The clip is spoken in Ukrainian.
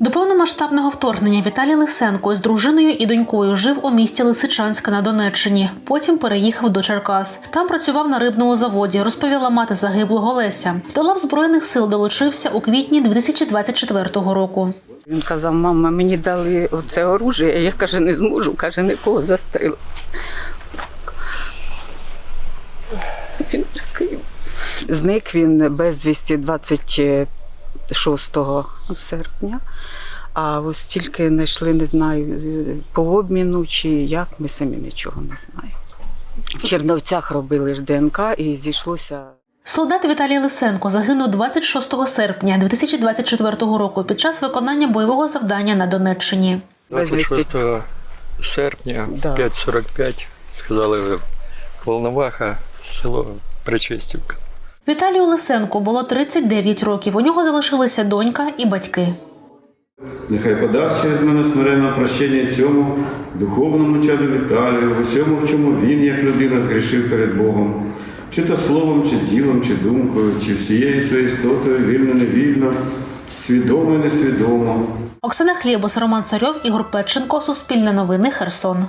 До повномасштабного вторгнення Віталій Лисенко із дружиною і донькою жив у місті Лисичанська на Донеччині. Потім переїхав до Черкас. Там працював на рибному заводі, розповіла мати загиблого Леся. До лав збройних сил долучився у квітні 2024 року. Він казав, мама, мені дали оце оружие, я каже, не зможу, каже, нікого застрелити. Він такий. Зник він безвісті 26 серпня, а ось тільки знайшли, не знаю, по обміну чи як, ми самі нічого не знаємо. В Черновцях робили ж ДНК і зійшлося. Солдат Віталій Лисенко загинув 26 серпня 2024 року під час виконання бойового завдання на Донеччині. Безвісті. 26 серпня Да. 5.45 сказали Волноваха, село Причистівка. Віталію Лисенку було 39 років. У нього залишилися донька і батьки. Нехай подасть через мене смиренно прощення цьому духовному чаду Віталію, в усьому, в чому він, як людина, згрішив перед Богом, чи то словом, чи ділом, чи думкою, чи всією своєю істотою, вільно, невільно, свідомо, і несвідомо. Оксана Хлєбус, Роман Царьов, Ігор Петченко, Суспільне новини, Херсон.